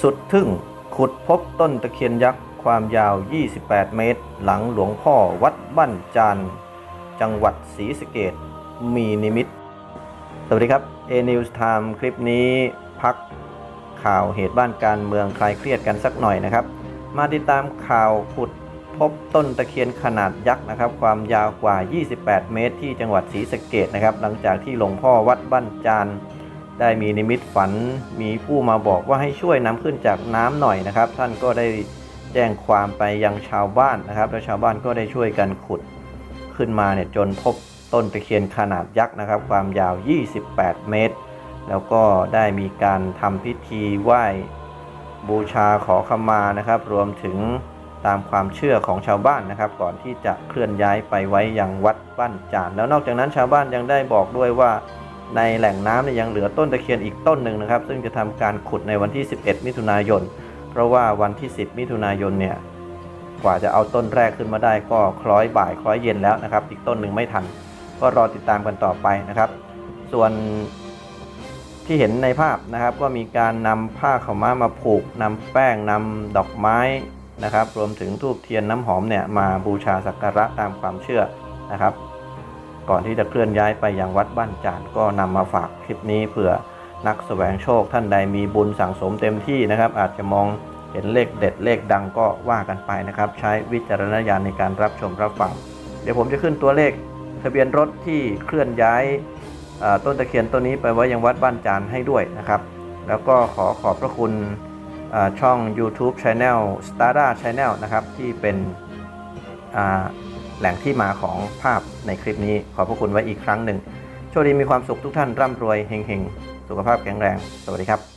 สุดทึ่งขุดพบต้นตะเคียนยักษ์ความยาว 28 เมตร หลังหลวงพ่อวัดบ้านจานจังหวัดศรีสะเกดมีนิมิต สวัสดีครับ A News Time คลิปนี้พักข่าวเหตุบ้านการเมืองคลายเครียดกันสักหน่อยนะครับ มาติดตามข่าวขุดพบต้นตะเคียนขนาดยักษ์นะครับ ความยาวกว่า 28 เมตร ที่จังหวัดศรีสะเกดนะครับ หลังจากที่หลวงพ่อวัดบ้านจาน ได้มีนิมิตฝันมีผู้มาบอกว่าให้ช่วยนำขึ้นจากน้ำหน่อยนะครับ ท่านก็ได้แจ้งความไปยังชาวบ้านนะครับ แล้วชาวบ้านก็ได้ช่วยกันขุดขึ้นมาเนี่ยจนพบต้นตะเคียนขนาดยักษ์นะครับ ความยาว 28 เมตร แล้วก็ได้มีการทำพิธีไหว้บูชาขอขมานะครับ รวมถึงตามความเชื่อของชาวบ้านนะครับ ก่อนที่จะเคลื่อนย้ายไปไว้ยังวัดบ้านจาน แล้วนอกจากนั้นชาวบ้านยังได้บอกด้วยว่า ในแหล่งน้ำเนี่ยยังเหลือต้นตะเคียนอีกต้นหนึ่งนะครับ ซึ่งจะทำการขุดในวันที่ 11 มิถุนายน เพราะว่าวันที่ 10 มิถุนายนเนี่ยกว่าจะเอาต้นแรกขึ้นมาได้ก็คล้อยบ่ายคล้อยเย็นแล้วนะครับ อีกต้นหนึ่งไม่ทัน ก็รอติดตามกันต่อไปนะครับ ส่วนที่เห็นในภาพนะครับก็มีการนำผ้าขาวม้ามาผูกนำแป้งนำดอกไม้นะครับ รวมถึงทูบเทียนน้ำหอมเนี่ยมาบูชาสักการะตามความเชื่อนะครับ ก่อนที่จะเคลื่อนย้ายไปยังวัดบ้านจานก็นำมาฝากคลิปนี้เผื่อนักแสวงโชคท่านใดมีบุญสั่งสมเต็มที่นะครับ อาจจะมองเห็นเลขเด็ดเลขดังก็ว่ากันไปนะครับ ใช้วิจารณญาณในการรับชมรับฟัง เดี๋ยวผมจะขึ้นตัวเลขทะเบียนรถที่เคลื่อนย้ายต้นตะเคียนต้นนี้ไปไว้ยังวัดบ้านจานให้ด้วยนะครับ แล้วก็ขอขอบพระคุณช่อง YouTube Channel Stada Channel นะครับที่เป็นอ่า แหล่งที่มาของภาพในคลิปนี้ขอบพระคุณไว้อีกครั้งหนึ่ง โชคดีมีความสุขทุกท่านร่ำรวยเฮงๆ สุขภาพแข็งแรง สวัสดีครับ